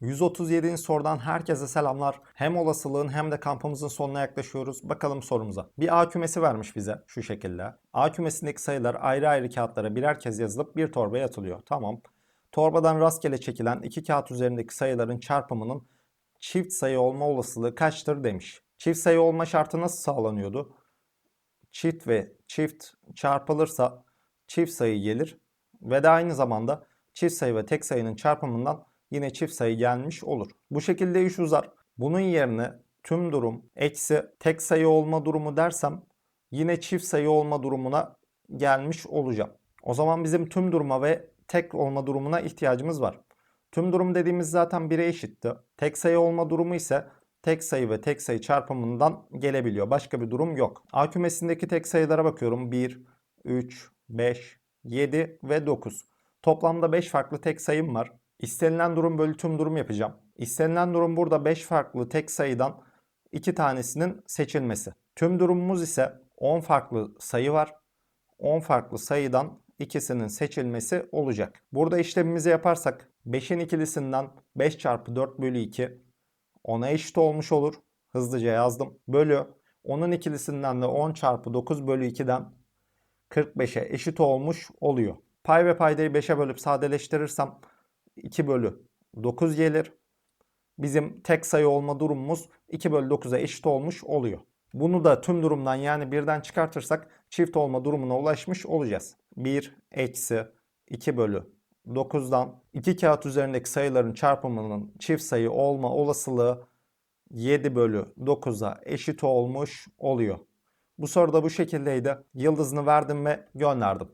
137. sorudan herkese selamlar. Hem olasılığın hem de kampımızın sonuna yaklaşıyoruz. Bakalım sorumuza. Bir A kümesi vermiş bize şu şekilde. A kümesindeki sayılar ayrı ayrı kağıtlara birer kez yazılıp bir torbaya atılıyor. Tamam. Torbadan rastgele çekilen iki kağıt üzerindeki sayıların çarpımının çift sayı olma olasılığı kaçtır demiş. Çift sayı olma şartı nasıl sağlanıyordu? Çift ve çift çarpılırsa çift sayı gelir ve de aynı zamanda çift sayı ve tek sayının çarpımından yine çift sayı gelmiş olur. Bu şekilde iş uzar. Bunun yerine tüm durum eksi tek sayı olma durumu dersem yine çift sayı olma durumuna gelmiş olacağım. O zaman bizim tüm duruma ve tek olma durumuna ihtiyacımız var. Tüm durum dediğimiz zaten 1'e eşitti. Tek sayı olma durumu ise tek sayı ve tek sayı çarpımından gelebiliyor. Başka bir durum yok. A kümesindeki tek sayılara bakıyorum. 1, 3, 5, 7 ve 9. Toplamda 5 farklı tek sayım var. İstenilen durum bölü tüm durum yapacağım. İstenilen durum burada 5 farklı tek sayıdan 2 tanesinin seçilmesi. Tüm durumumuz ise 10 farklı sayı var. 10 farklı sayıdan ikisinin seçilmesi olacak. Burada işlemimizi yaparsak 5'in ikilisinden 5 çarpı 4 bölü 2 10'a eşit olmuş olur. Hızlıca yazdım. Bölü 10'un ikilisinden de 10 çarpı 9 bölü 2'den 45'e eşit olmuş oluyor. Pay ve paydayı 5'e bölüp sadeleştirirsem 2 bölü 9 gelir. Bizim tek sayı olma durumumuz 2 bölü 9'a eşit olmuş oluyor. Bunu da tüm durumdan yani birden çıkartırsak çift olma durumuna ulaşmış olacağız. 1 eksi 2 bölü 9'dan iki kağıt üzerindeki sayıların çarpımının çift sayı olma olasılığı 7 bölü 9'a eşit olmuş oluyor. Bu soru da bu şekildeydi. Yıldızını verdim ve gönderdim.